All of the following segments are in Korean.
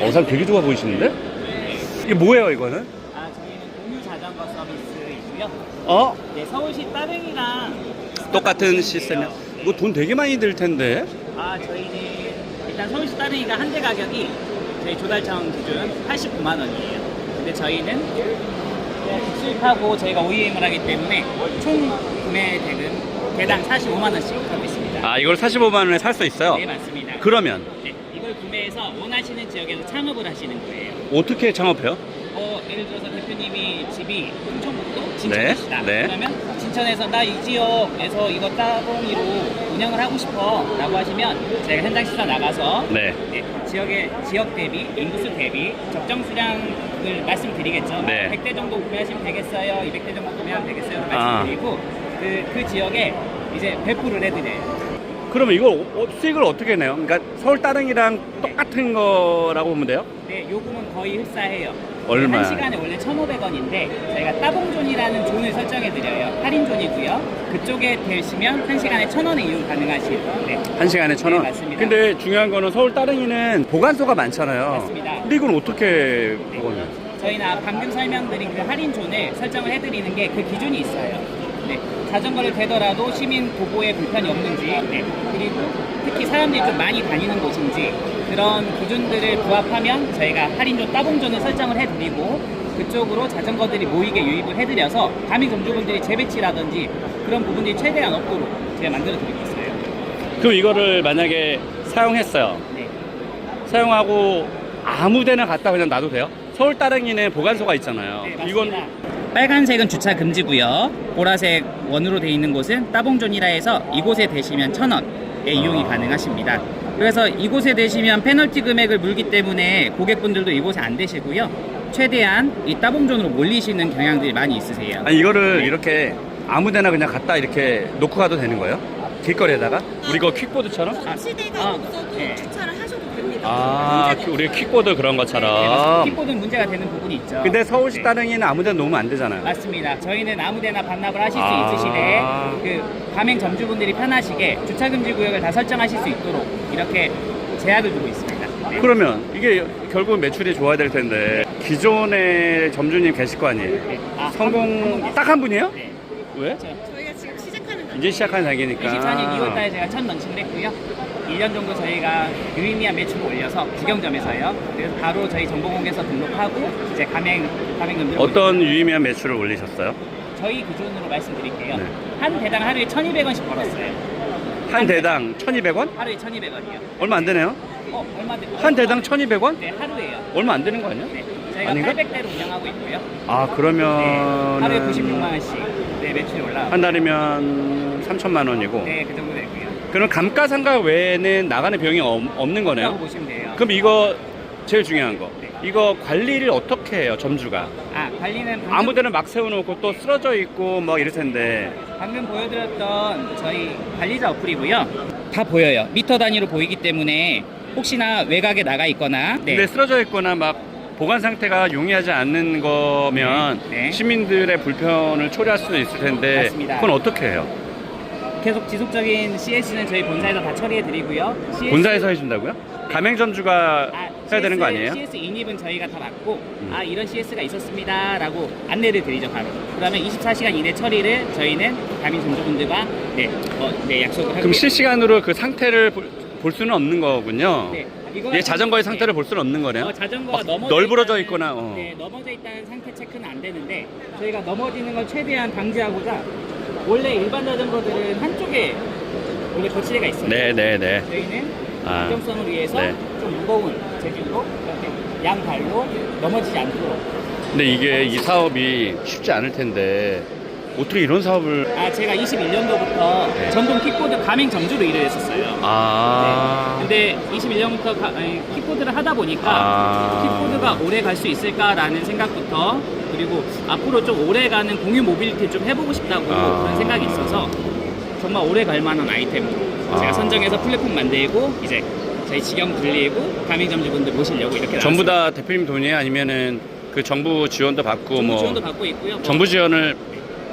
어, 사람 되게 좋아 보이시는데? 이게 뭐예요, 이거는? 아, 저희는 공유 자전거 서비스이고요. 어? 네, 서울시 따릉이랑 똑같은 시스템이야. 이거 돈 되게 많이 들 텐데. 아, 저희는 일단 서울시 따릉이가 한 대 가격이 저희 조달청 기준 89만 원이에요. 근데 저희는 수입하고 저희가 OEM을 하기 때문에 총 구매 대금 개당 45만 원씩 하고 있습니다. 아, 이걸 45만 원에 살 수 있어요? 네, 맞습니다. 그러면 네, 이걸 구매해서 원하시는 지역에서 창업을 하시는 거예요. 어떻게 창업해요? 어, 예를 들어서 대표님이 집이 충청북도 진천이시다. 네, 네. 그러면 진천에서 나 이 지역에서 이거 따봉이로 운영을 하고 싶어 라고 하시면 저희가 현장 시사 나가서 네. 네, 지역의 지역 대비 인구수 대비 적정 수량을 말씀드리겠죠. 네. 100대 정도 구매하시면 되겠어요. 200대 정도 구매하면 되겠어요. 아. 말씀드리고 그, 그 지역에 이제 배포를 해드려요. 그러면 이걸 어- 수익을 어떻게 내요? 그러니까 서울 따릉이랑 똑같은 거라고 보면 돼요? 네, 요금은 거의 흡사해요. 얼마야? 한 시간에 원래 1,500원인데 저희가 따봉존이라는 존을 설정해 드려요. 할인존이고요. 그쪽에 되시면 한 시간에 1,000원의 이용 가능하시고. 네. 한 시간에 천 원. 네, 맞습니다. 근데 중요한 거는 서울 따릉이는 보관소가 많잖아요. 맞습니다. 근데 이건 어떻게 보관해요? 저희는 아, 방금 설명드린 그 할인존을 설정을 해드리는 게 그 기준이 있어요. 네. 자전거를 대더라도 시민 도보에 불편이 없는지, 네. 그리고 특히 사람들이 좀 많이 다니는 곳인지 그런 기준들을 부합하면 저희가 할인존 따봉존을 설정을 해드리고 그쪽으로 자전거들이 모이게 유입을 해드려서 가맹 점주분들이 재배치라든지 그런 부분들이 최대한 없도록 제가 만들어 드리고 있어요. 그럼 이거를 만약에 사용했어요. 네. 사용하고 아무 데나 갖다 그냥 놔도 돼요? 서울 따릉이는 보관소가 있잖아요. 네. 이건 빨간색은 주차 금지고요. 보라색 원으로 되어 있는 곳은 따봉존이라 해서 이곳에 대시면 천 원의 이용이 아. 가능하십니다. 그래서 이곳에 대시면 페널티 금액을 물기 때문에 고객분들도 이곳에 안 되시고요. 최대한 이 따봉존으로 몰리시는 경향들이 많이 있으세요. 아니 이거를 네. 이렇게 아무 데나 그냥 갖다 이렇게 놓고 가도 되는 거예요? 길거리에다가? 우리 거 퀵보드처럼? 아, 시대가 아, 없어도 네. 주차를 하셔도 됩니다. 아, 문제가 우리 퀵보드 그런 네, 것처럼. 킥보드는 문제가 되는 부분이 있죠. 근데 서울시 네. 따릉이는 아무 데나 놓으면 안 되잖아요. 맞습니다. 저희는 아무데나 반납을 하실 수 아. 있으시되 그 가맹 점주분들이 편하시게 주차 금지 구역을 다 설정하실 수 있도록 이렇게 제약을 두고 있습니다. 네. 그러면 이게 결국 매출이 좋아야 될 텐데 기존에 점주님 계실 거 아니에요? 네. 아, 성공 딱한 분이에요? 네. 왜? 저 이제 시작한 단계니까. 24년 2월달에 제가 첫 런칭을 했고요. 1년 정도 저희가 유의미한 매출을 올려서 직영점에서요. 그래서 바로 저희 정보공개서 등록하고 이제 가맹 가맹점들 어떤 유의미한 매출을 올리셨어요? 저희 기준으로 말씀드릴게요. 네. 한 대당 하루에 1,200원씩 벌었어요. 한 대당 1,200원? 하루에 1,200원이요. 얼마 안 되네요. 어, 얼마 돼? 한 대당 1,200원? 네, 하루에요. 얼마 안 되는 거 아니야? 네, 저희가 아닌가? 800대로 운영하고 있고요. 아 네, 그러면 하루에 96만 원씩 네, 매출이 올라가고 한 달이면 3천만 원이고. 네, 그 정도 되고요. 그럼 감가상가 외에는 나가는 비용이 없, 없는 거네요. 보시면 돼요. 그럼 이거 제일 중요한 거. 네. 이거 관리를 어떻게 해요, 점주가? 아, 관리는 방금, 아무 데나 막 세워놓고 또 쓰러져 있고 뭐 이럴 텐데. 방금 보여드렸던 저희 관리자 어플이고요. 다 보여요. 미터 단위로 보이기 때문에 혹시나 외곽에 나가 있거나 네. 근데 쓰러져 있거나 막 보관 상태가 용이하지 않는 거면 네, 네. 시민들의 불편을 초래할 수도 있을 텐데 맞습니다. 그건 어떻게 해요? 계속 지속적인 CS는 저희 본사에서 다 처리해 드리고요. 본사에서 해준다고요? 가맹점주가 아, 해야 되는 거 아니에요? CS 인입은 저희가 다 받고 음. 아 이런 CS가 있었습니다라고 안내를 드리죠 바로. 그러면 24시간 이내 처리를 저희는 가민 점주분들과 네, 어, 네 약속을 하고 그럼 실시간으로 그 상태를 볼, 볼 수는 없는 거군요. 네, 얘 자전거의 네. 상태를 볼 수는 없는 거네요. 어, 자전거가 막 넘어져 널브러져 있다는- 있거나, 어. 네, 넘어져 있다는 상태 체크는 안 되는데 저희가 넘어지는 걸 최대한 방지하고자 원래 일반 자전거들은 한쪽에 원래 거치대가 있어요. 네 네 네. 저희는 아, 안정성을 위해서 네. 좀 무거운 재질로 이렇게 양 발로 넘어지지 않도록 근데 이게 이 사업이 쉽지 않을 텐데 어떻게 이런 사업을 아 제가 21년도부터 네. 전동 킥보드 가맹 점주로 일을 했었어요. 아 근데 21년부터 가, 아니, 킥보드를 하다 보니까 아. 킥보드가 오래 갈 수 있을까라는 생각부터 그리고 앞으로 좀 오래 가는 공유 모빌리티 좀 해보고 싶다고 아. 그런 생각이 있어서 정말 오래 갈 만한 아이템으로 아. 제가 선정해서 플랫폼 만들고 이제 저희 직영 불리고 가맹점주분들 모시려고 이렇게 전부. 다 대표님 돈이에요? 아니면은 그 정부 지원도 받고 정부 뭐 지원도 받고 있고요. 뭐 정부 지원을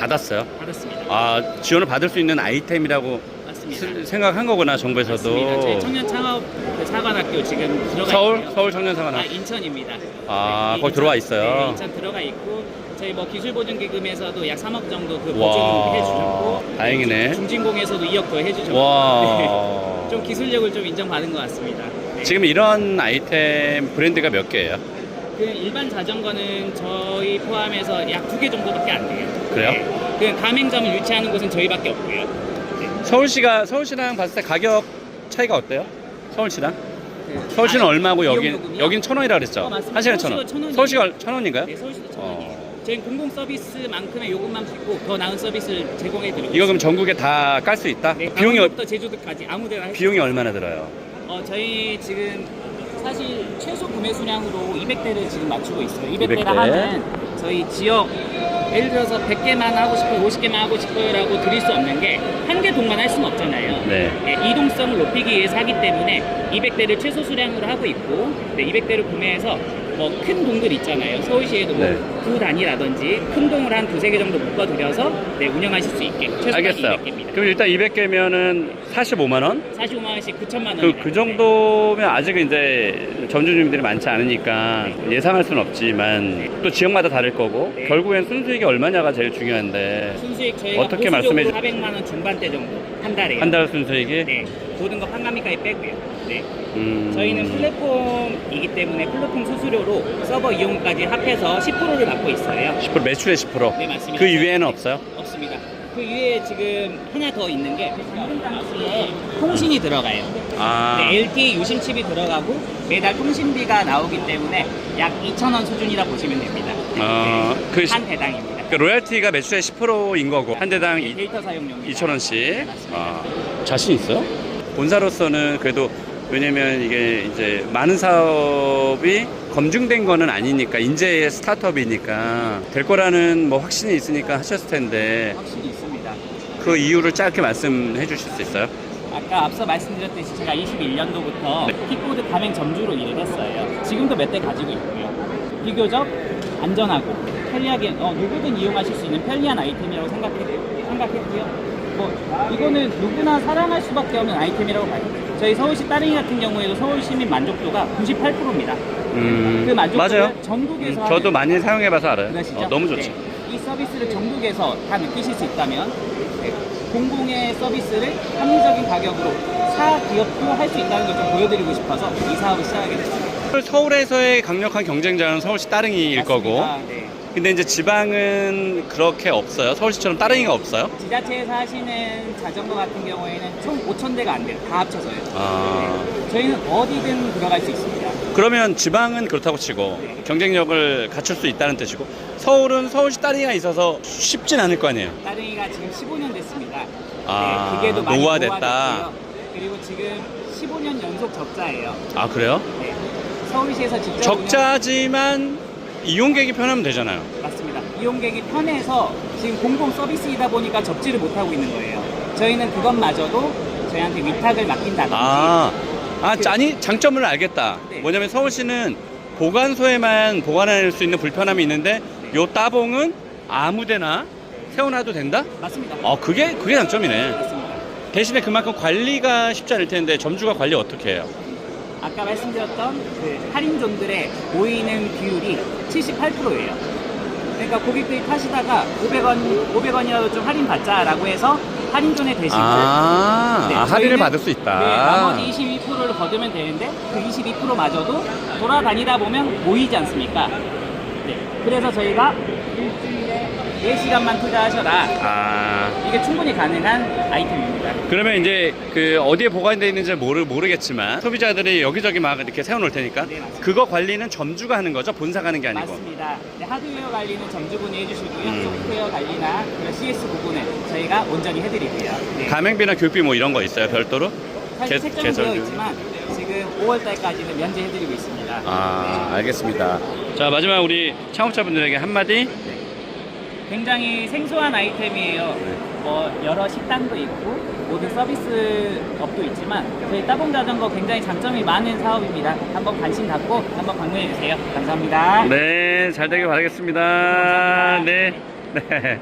받았어요? 받았습니다. 아 지원을 받을 수 있는 아이템이라고 맞습니다. 생각한 거구나 정부에서도. 맞습니다. 저희 청년 창업 그 사관학교 지금 들어가 서울 있고요. 서울 아, 청년사관학. 인천입니다. 아, 이 거기 들어와 있어요? 네, 인천 들어가 있고 저희 뭐 기술 보증 기금에서도 약 3억 정도 그 와, 보증 해 주셨고 다행이네. 중진공에서도 2억 더 해주셨고 와. 네, 좀 기술력을 좀 인정받은 것 같습니다. 네. 지금 이런 아이템 브랜드가 몇 개예요? 그 일반 자전거는 저희 포함해서 약 두 개 정도밖에 안 돼요. 그래요? 네. 그 가맹점을 유치하는 곳은 저희밖에 없고요. 네. 서울시가 서울시랑 봤을 때 가격 차이가 어때요? 서울시랑? 그 서울시는 아, 얼마고 이용 여긴? 여긴 천 원이라 그랬죠? 어, 맞습니다. 한 시간 천 서울시가 원. 천 원이에요. 서울시가 천 원인가요? 네, 서울시도 천 어. 원이에요. 저희는 공공 서비스만큼의 요금만 받고 더 나은 서비스를 제공해 드리고 이거 그럼 전국에 다 깔 수 있다? 네, 비용이 얼- 부터 제주도까지 아무데나 할 수- 비용이 얼마나 들어요? 어, 저희 지금 사실 최소 구매 수량으로 200대를 지금 맞추고 있어요. 200대를 200대. 하면 저희 지역 예를 들어서 100개만 하고 싶어요, 50개만 하고 싶어요라고 드릴 수 없는 게 한 개 동만 할 수는 없잖아요. 네. 네, 이동성을 높이기 위해서 하기 때문에 200대를 최소 수량으로 하고 있고 네, 200대를 구매해서 뭐 큰 동들 있잖아요. 서울시에도 뭐 네. 두 단위라든지 큰 동을 한 두세 개 정도 묶어드려서 네, 운영하실 수 있게 최소까지 알겠어요. 200개입니다. 그럼 일단 200개면은 45만 원? 45만 원씩 9천만 원. 그, 그 정도면 아직은 이제 점주 주민들이 많지 않으니까 예상할 수는 없지만 또 지역마다 다를 거고 네. 결국엔 순수익이 얼마냐가 제일 중요한데 순수익 저희가 어떻게 보수적으로 말씀해 주- 400만 원 중반대 정도 한 달에. 한 달 순수익이 네. 모든 거 판매까지 빼고요. 네. 음, 저희는 플랫폼이기 때문에 플랫폼 수수료로 서버 이용까지 합해서 10%를 받고 있어요. 10% 매출의 10%. 네, 맞습니다. 그 이외에는 네. 없어요? 없습니다. 그 이외에 지금 하나 더 있는 게 장치에 통신이 들어가요. 아, 네, LTE 유심 칩이 들어가고 매달 통신비가 나오기 때문에 약 2,000원 수준이라 보시면 됩니다. 어, 그 시- 한 대당입니다. 그 로얄티가 매출의 10%인 거고 한 대당 이- 데이터 사용료입니다. 2,000원씩. 네, 맞습니다. 아, 자신 있어요? 본사로서는 그래도 왜냐면 이게 이제 많은 사업이 검증된 거는 아니니까 인재의 스타트업이니까 될 거라는 뭐 확신이 있으니까 하셨을 텐데 확실히 있습니다. 그 이유를 짧게 말씀해 주실 수 있어요? 아까 앞서 말씀드렸듯이 제가 21년도부터 네. 킥보드 가맹 점주로 일을 했어요. 지금도 몇 대 가지고 있고요. 비교적 안전하고 편리하게 어, 누구든 이용하실 수 있는 편리한 아이템이라고 생각해, 생각했고요. 뭐 이거는 누구나 사랑할 수밖에 없는 아이템이라고 봐요. 저희 서울시 따릉이 같은 경우에도 서울 시민 만족도가 98%입니다. 음, 그 만족도를 맞아요. 전국에서 음, 저도 많이 사용해봐서 알아요. 그러시죠? 어, 너무 좋죠. 네. 이 서비스를 전국에서 다 느끼실 수 있다면 네. 공공의 서비스를 합리적인 가격으로 사 기업도 할 수 있다는 걸 좀 보여드리고 싶어서 이 사업을 시작하게 됐습니다. 서울에서의 강력한 경쟁자는 서울시 따릉이일 거고 맞습니다. 네. 근데 이제 지방은 그렇게 없어요. 서울시처럼 따릉이가 없어요. 지자체에서 하시는 자전거 같은 경우에는 총 5천 대가 안 돼요. 다 합쳐서요. 아. 네. 저희는 어디든 들어갈 수 있습니다. 그러면 지방은 그렇다고 치고 경쟁력을 갖출 수 있다는 뜻이고 서울은 서울시 따릉이가 있어서 쉽진 않을 거 아니에요. 따릉이가 지금 15년 됐습니다. 아, 네, 기계도 많이. 노후화됐고요. 그리고 지금 15년 연속 적자예요. 아 그래요? 네. 서울시에서 직접 적자지만 이용객이 편하면 되잖아요. 맞습니다. 이용객이 편해서 지금 공공 서비스이다 보니까 접지를 못하고 있는 거예요. 저희는 그것마저도 저희한테 위탁을 맡긴다든지 아, 아 그- 아니 장점을 알겠다. 네. 뭐냐면 서울시는 보관소에만 보관할 수 있는 불편함이 있는데 요 따봉은 아무데나 세워놔도 된다? 맞습니다. 어 그게 그게 장점이네. 맞습니다. 대신에 그만큼 관리가 쉽지 않을 텐데 점주가 관리 어떻게 해요? 아까 말씀드렸던 그 할인존들의 모이는 비율이 78%예요. 그러니까 고객들이 타시다가 500원, 500원이라도 좀 할인 받자라고 해서 할인존에 대시고 아, 네, 아, 할인을 저희는- 받을 수 있다. 네, 나머지 22%를 거두면 되는데 그 22%마저도 돌아다니다 보면 모이지 않습니까? 네, 그래서 저희가 4시간만 투자하셔라. 아, 이게 충분히 가능한 아이템입니다. 그러면 이제 그 어디에 보관되어 있는지 모르, 모르겠지만 소비자들이 여기저기 막 이렇게 세워놓을 테니까 네, 맞습니다. 그거 관리는 점주가 하는 거죠? 본사가 하는 게 아니고. 맞습니다. 네, 하드웨어 관리는 점주분이 해주시고요. 음. 소프트웨어 관리나 그런 CS 부분은 저희가 온전히 해드리고요. 네. 가맹비나 교육비 뭐 이런 거 있어요, 별도로? 사실 개- 책정은 되어 있지만 지금 5월달까지는 면제해드리고 있습니다. 아, 알겠습니다. 자, 마지막 우리 창업자분들에게 한마디? 굉장히 생소한 아이템이에요. 뭐 여러 식당도 있고 모든 서비스 업도 있지만 저희 따봉 자전거 굉장히 장점이 많은 사업입니다. 한번 관심 갖고 한번 방문해 주세요. 감사합니다. 네, 잘 되길 바라겠습니다. 네. 네.